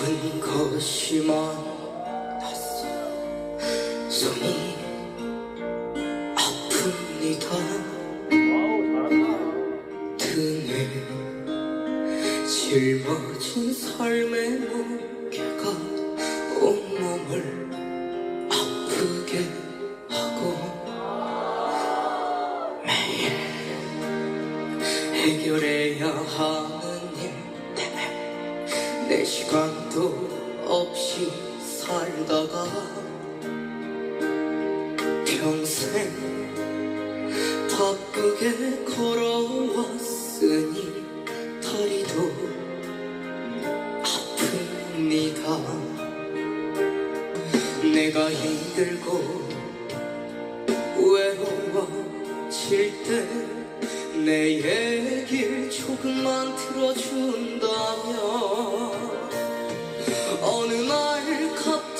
작은 것이 많았어 손이 아픕니다. 등에 짊어진 삶의 무게가 온몸을 아프게 하고 매일 해결해야 하는 내 시간도 없이 살다가 평생 바쁘게 걸어왔으니 다리도 아픕니다. 내가 힘들고 외로워질 때 내 얘길 조금만 들어준다면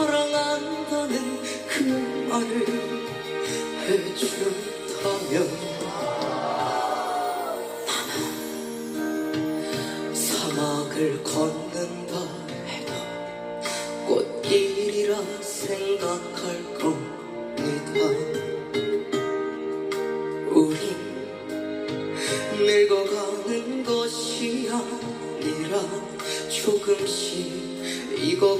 사랑한다는 그 말을 해준다면 사막을 걷는다 해도 꽃길이라 생각할 겁니다. 우린 늙어가는 것이 아니라 조금씩 익어